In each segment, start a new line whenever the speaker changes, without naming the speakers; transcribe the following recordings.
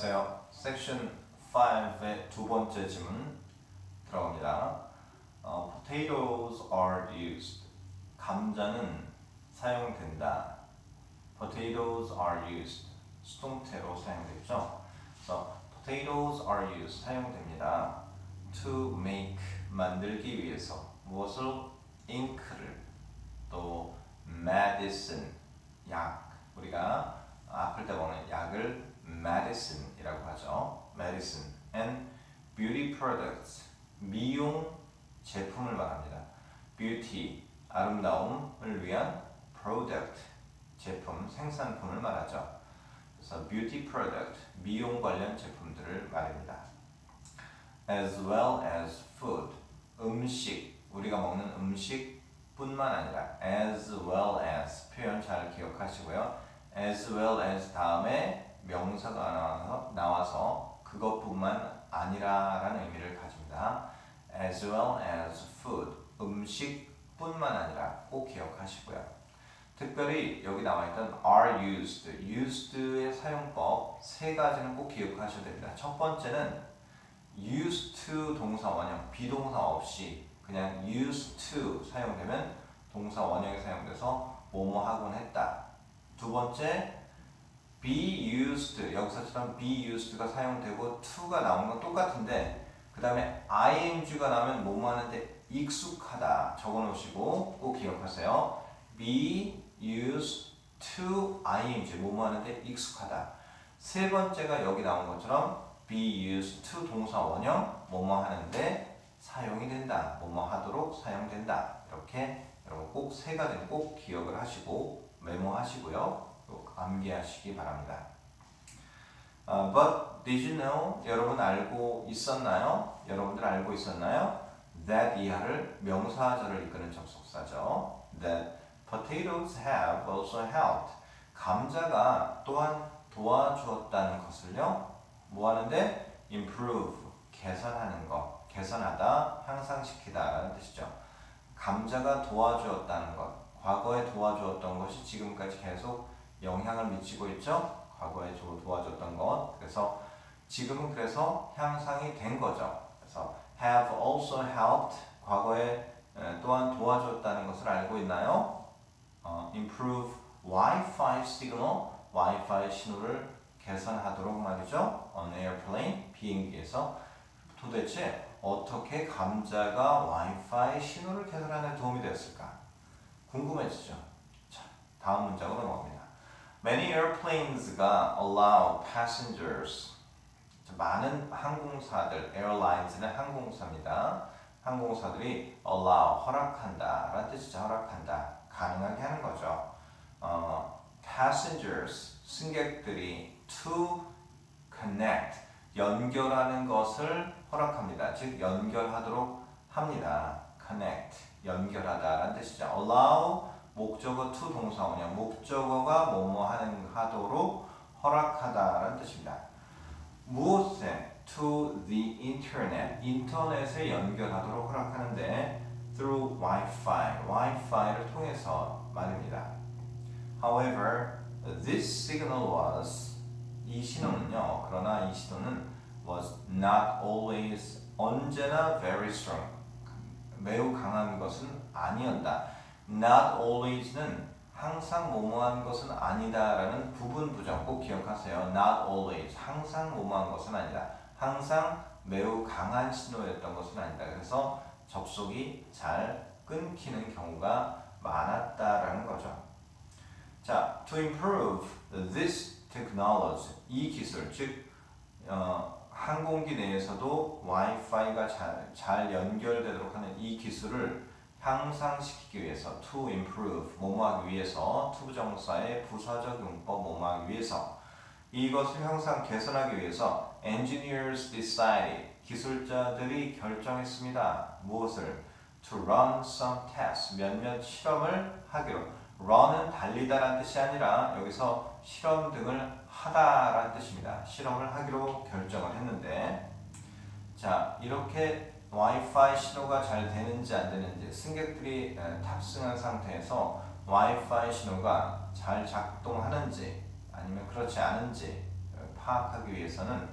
안녕하세요. 섹션 5의 두 번째 질문 들어갑니다. 어, potatoes are used. 감자는 사용된다. potatoes are used. 수동태로 사용되죠. 그래서 potatoes are used 사용됩니다. to make 만들기 위해서 무엇을 잉크를 또 medicine 약 우리가 아플 때 먹는 약을 medicine이라고 하죠. medicine and beauty products 미용 제품을 말합니다. beauty 아름다움을 위한 product 제품 생산품을 말하죠. 그래서 beauty product 미용 관련 제품들을 말합니다. as well as food 음식 우리가 먹는 음식뿐만 아니라 as well as 표현 잘 기억하시고요. as well as 다음에 명사가 나와서, 그것뿐만 아니라라는 의미를 가집니다. as well as food 음식뿐만 아니라 꼭 기억하시고요. 특별히 여기 나와 있던 are used, used의 사용법 세 가지는 꼭 기억하셔야 됩니다. 첫 번째는 used to 동사 원형, 비동사 없이 그냥 used to 사용되면 동사 원형이 사용돼서 뭐뭐 하곤 했다. 두 번째 be used 여기서처럼 be used가 사용되고 to가 나오는 건 똑같은데 그 다음에 ing가 나오면 뭐뭐 하는데 익숙하다 적어 놓으시고 꼭 기억하세요. be used to ing 뭐뭐 하는데 익숙하다. 세 번째가 여기 나온 것처럼 be used to 동사 원형 뭐뭐 하는데 사용이 된다. 뭐뭐 하도록 사용된다. 이렇게 여러분 꼭 세 가지는 꼭 기억을 하시고 메모하시고요. 또 암기하시기 바랍니다. 어, but did you know? 여러분 알고 있었나요? 여러분들 알고 있었나요? That 이하를 명사절을 이끄는 접속사죠. That potatoes have also helped. 감자가 또한 도와주었다는 것을요. 뭐 하는데? improve, 개선하는 것, 개선하다, 향상시키다라는 뜻이죠. 감자가 도와주었다는 것, 과거에 도와주었던 것이 지금까지 계속 영향을 미치고 있죠. 과거에 도- 도와줬던 것, 그래서 지금은 그래서 향상이 된 거죠. 그래서 have also helped, 과거에 에, 또한 도와줬다는 것을 알고 있나요? 어, improve Wi-Fi signal, Wi-Fi 신호를 개선하도록 말이죠. On airplane, 비행기에서 도대체 어떻게 감자가 와이파이 신호를 개선하는 데 도움이 됐을까? 궁금해지죠. 자, 다음 문장으로 넘어갑니다. Many airplanes가 allow passengers. 자, 많은 항공사들, airlines는 항공사입니다. 항공사들이 allow, 허락한다. 라는 뜻이죠. 허락한다. 가능하게 하는 거죠. 어, passengers, 승객들이 to connect, 연결하는 것을 허락합니다. 즉 연결하도록 합니다. connect, 연결하다 라는 뜻이죠. allow 목적어 to 동사원형 목적어가 뭐뭐 하는 하도록 허락하다라는 뜻입니다. 무엇에 to the internet 인터넷에 연결하도록 허락하는데 through Wi-Fi Wi-Fi를 통해서 말입니다. However, this signal was 이 신호는요. 그러나 이 신호는 was not always 언제나 very strong. 매우 강한 것은 아니었다. Not always는 항상 뭐뭐한 것은 아니다라는 부분 부정 꼭 기억하세요. Not always 항상 뭐뭐한 것은 아니다. 항상 매우 강한 신호였던 것은 아니다. 그래서 접속이 잘 끊기는 경우가 많았다라는 거죠. 자, to improve this technology, 이 기술, 즉 어, 항공기 내에서도 와이파이가 잘, 잘 연결되도록 하는 이 기술을 향상시키기 위해서 to improve, 뭐뭐하기 위해서 투부정사의 부사적 용법 뭐뭐하기 위해서 이것을 향상 개선하기 위해서 engineers decided, 기술자들이 결정했습니다. 무엇을? to run some tests, 몇몇 실험을 하기로 run은 달리다라는 뜻이 아니라 여기서 실험 등을 하다라는 뜻입니다. 실험을 하기로 결정을 했는데 자 이렇게 와이파이 신호가 잘 되는지 안 되는지 승객들이 에, 탑승한 상태에서 와이파이 신호가 잘 작동하는지 아니면 그렇지 않은지 어, 파악하기 위해서는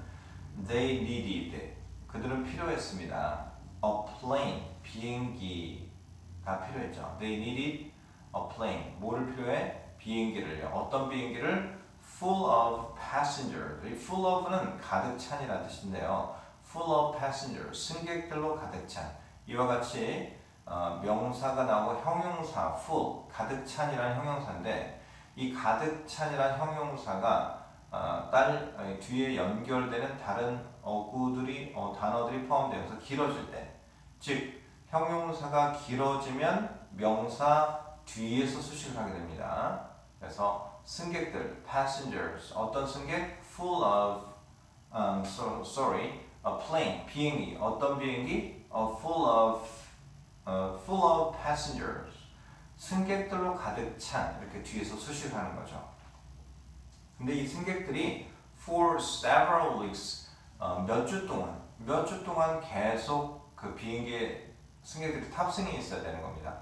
they needed 그들은 필요했습니다. a plane 비행기가 필요했죠. They needed a plane 뭐를 필요해? 비행기를요. 어떤 비행기를? full of passengers. 이 full of는 가득 찬이라는 뜻인데요. Full of passengers 승객들로 가득 찬. 이와 같이 어, 명사가 나오고 형용사 full 가득 찬이라는 형용사인데 이 가득 찬이라는 형용사가 어, 딸 아니, 뒤에 연결되는 다른 어구들이 어, 단어들이 포함되어서 길어질 때, 즉 형용사가 길어지면 명사 뒤에서 수식을 하게 됩니다. 그래서 승객들 passengers 어떤 승객? full of um, so, sorry a plane 비행기 어떤 비행기 a full of uh, full of passengers 승객들로 가득 찬 이렇게 뒤에서 수식하는 거죠. 근데 이 승객들이 for several weeks 어, 몇주 동안 몇 주 동안 계속 그 비행기에 승객들이 탑승해 있어야 되는 겁니다.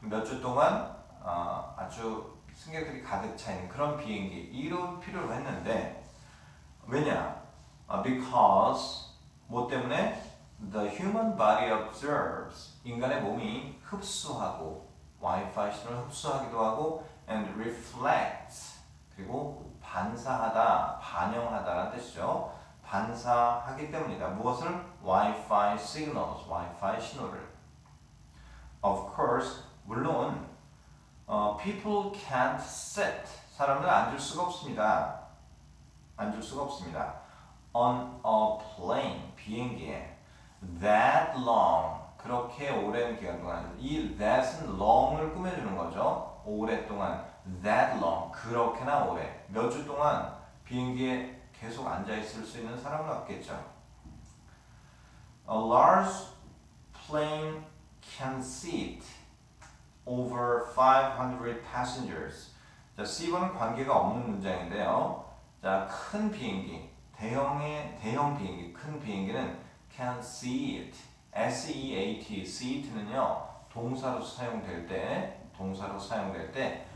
몇 주 동안 어, 아주 승객들이 가득 차 있는 그런 비행기 이런 필요로 했는데 왜냐? 어, because 뭐 때문에 the human body observes 인간의 몸이 흡수하고 와이파이 신호를 흡수하기도 하고 and reflects 그리고 반사하다, 반영하다라는 뜻이죠. 반사하기 때문이다. 무엇을? Wi-Fi signals, Wi-Fi 신호를. Of course, 물론 어, people can't sit. 사람들은 앉을 수가 없습니다. 앉을 수가 없습니다. On a plane, 비행기에 that long, 그렇게 오랜 기간 동안 이 that은 long을 꾸며주는 거죠. 오랫동안 that long, 그렇게나 오래 몇 주 동안 비행기에 계속 앉아 있을 수 있는 사람은 없겠죠. A large plane can seat over 500 passengers. 자, C번은 관계가 없는 문장인데요. 자, 큰 비행기, 대형의 대형 비행기, 큰 비행기는 can seat, S-E-A-T, seat는요 동사로 사용될 때, 동사로 사용될 때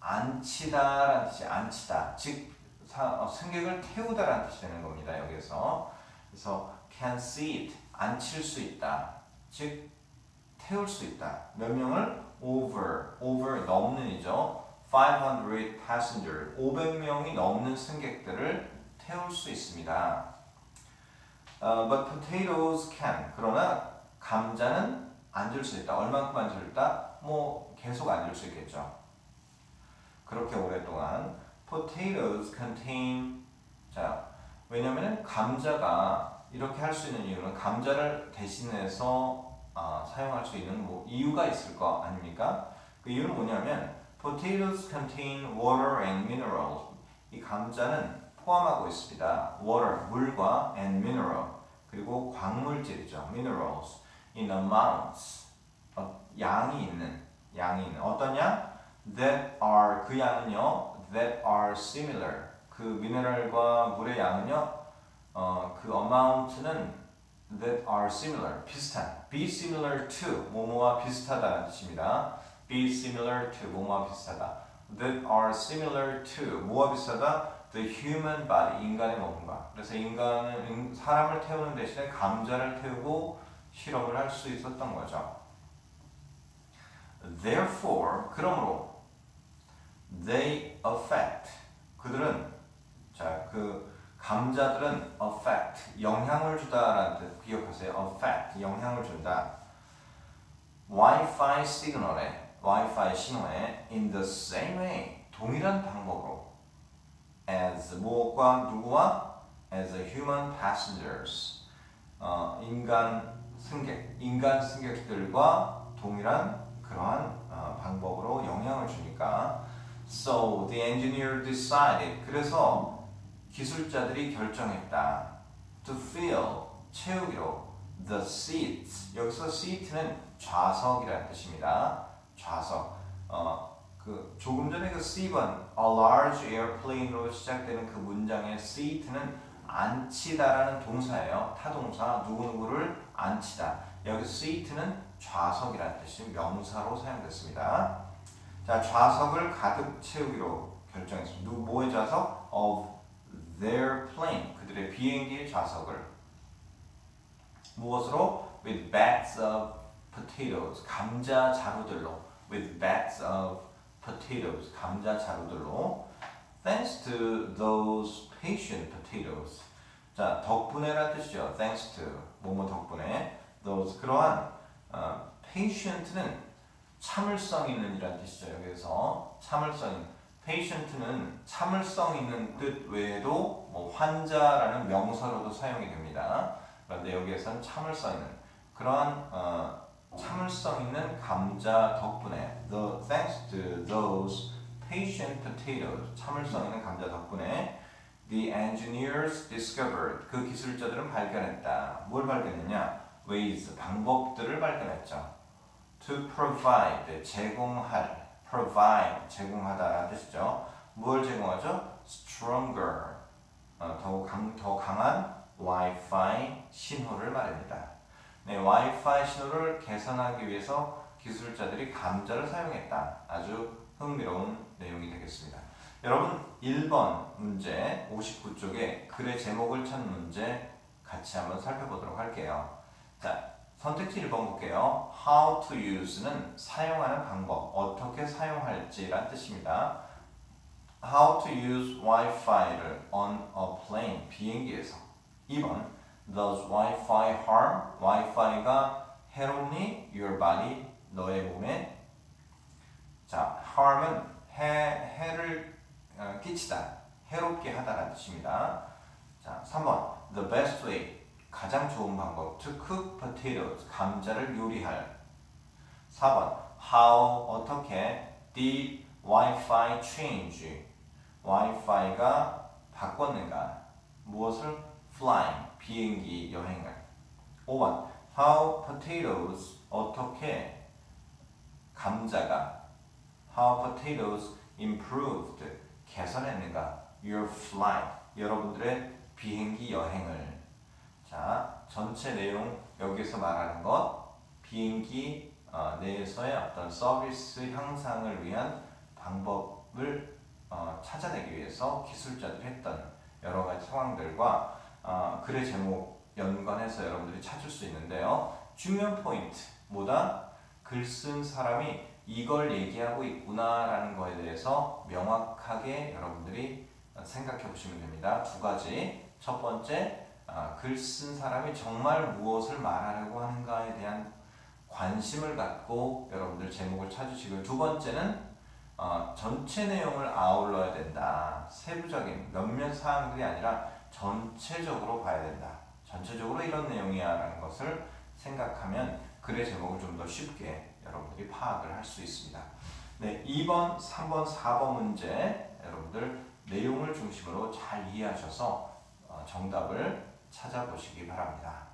앉히다라는 뜻이 앉히다, 즉 사, 어, 승객을 태우다라는 뜻이 되는 겁니다. 여기서 그래서 can seat, 앉힐 수 있다, 즉 태울 수 있다. 몇 명을 over, over 넘는이죠. 500 passenger, 500명이 넘는 승객들을 태울 수 있습니다. Uh, but potatoes can. 그러나 감자는 앉을 수 있다. 얼만큼 앉을 수 있다? 뭐 계속 앉을 수 있겠죠. 그렇게 오랫동안 potatoes contain 자 왜냐면은 감자가 이렇게 할 수 있는 이유는 감자를 대신해서 아, 사용할 수 있는 뭐 이유가 있을 거 아닙니까? 그 이유는 뭐냐면 potatoes contain water and minerals. 이 감자는 포함하고 있습니다. water 물과 and mineral 그리고 광물질이죠. minerals in amounts 어, 양이 있는 양이 있는 어떤 양? that are 그 양은요 that are similar 그 미네랄과 물의 양은요 어, 그 amount는 that are similar 비슷한 be similar to 뭐뭐와 비슷하다는 뜻입니다. be similar to 뭐뭐와 비슷하다. that are similar to 뭐와 비슷하다? The human body 인간의 몸과 그래서 인간은 인- 사람을 태우는 대신에 감자를 태우고 실험을 할 수 있었던 거죠. Therefore 그러므로 they affect 그들은 자그 감자들은 affect 영향을 주다라는 뜻 기억하세요. affect 영향을 준다. Wi-Fi 시그널에 Wi-Fi 신호에 in the same way 동일한 방법으로 as 무엇과 누구와 as a human passengers. 어, 인간 승객 인간 승객들과 동일한 그러한 어, 방법으로 영향을 주니까. So the engineer decided 그래서 기술자들이 결정했다. To fill 채우기로. The seats 여기서 seat는 좌석이라는 뜻입니다. 좌석. 어, 그 조금 전에 그 C번 a large airplane으로 시작되는 그 문장의 seat는 앉히다라는 동사예요. 타동사 누구누구를 앉히다. 여기 seat는 좌석이라는 뜻이 명사로 사용됐습니다. 자 좌석을 가득 채우기로 결정했습니다. 누구 뭐의 좌석? of their plane 그들의 비행기의 좌석을 무엇으로 with bags of potatoes 감자 자루들로 with bags of potatoes 감자 자루들로. Thanks to those patient potatoes. 자 덕분에란 뜻이죠. Thanks to. 뭐뭐 덕분에. Those 그러한 어, patient는 참을성 있는 이란 뜻이죠. 여기서 참을성 있는. patient는 참을성 있는 뜻 외에도 뭐 환자라는 명사로도 사용이 됩니다. 그런데 여기에서는 참을성 있는 그러한 어, 참을성 있는 감자 덕분에 the thanks to those patient potatoes 참을성 있는 감자 덕분에 the engineers discovered 그 기술자들은 발견했다. 뭘 발견했냐? ways 방법들을 발견했죠. to provide 제공할 provide 제공하다라는 뜻이죠. 뭘 제공하죠? stronger 어, 더, 강, 더 강한 Wi-Fi 신호를 말합니다. 네, Wi-Fi 신호를 개선하기 위해서 기술자들이 감자를 사용했다. 아주 흥미로운 내용이 되겠습니다. 여러분 1번 문제 59쪽에 글의 제목을 찾는 문제 같이 한번 살펴보도록 할게요. 자, 선택지 1번 볼게요. How to use는 사용하는 방법, 어떻게 사용할지란 뜻입니다. How to use Wi-Fi를 on a plane, 비행기에서. 2번 Does Wi-Fi harm? Wi-Fi가 해롭니? Your body, 너의 몸에? 자, harm은 해, 해를 어, 끼치다, 해롭게 하다라는 뜻입니다. 자, 3번 The best way, 가장 좋은 방법 to cook potatoes, 감자를 요리할 4번 How, 어떻게 did Wi-Fi change, Wi-Fi가 바꿨는가 무엇을 flying, 비행기 여행을 5번 How potatoes, 어떻게 감자가 How potatoes improved, 개선했는가? your flight, 여러분들의 비행기 여행을. 자 전체 내용 여기서 말하는 것 비행기 어, 내에서의 어떤 서비스 향상을 위한 방법을 어, 찾아내기 위해서 기술자들이 했던 여러 가지 상황들과 어, 글의 제목 연관해서 여러분들이 찾을 수 있는데요. 중요한 포인트 뭐다? 글 쓴 사람이 이걸 얘기하고 있구나라는 거에 대해서 명확하게 여러분들이 생각해 보시면 됩니다. 두 가지. 첫 번째, 아, 글쓴 사람이 정말 무엇을 말하려고 하는가에 대한 관심을 갖고 여러분들 제목을 찾으시고요. 두 번째는 어, 전체 내용을 아울러야 된다. 세부적인 몇몇 사항들이 아니라 전체적으로 봐야 된다. 전체적으로 이런 내용이야라는 것을 생각하면 글의 제목을 좀 더 쉽게 여러분들이 파악을 할 수 있습니다. 네, 2번, 3번, 4번 문제 여러분들 내용을 중심으로 잘 이해하셔서 어, 정답을 찾아보시기 바랍니다.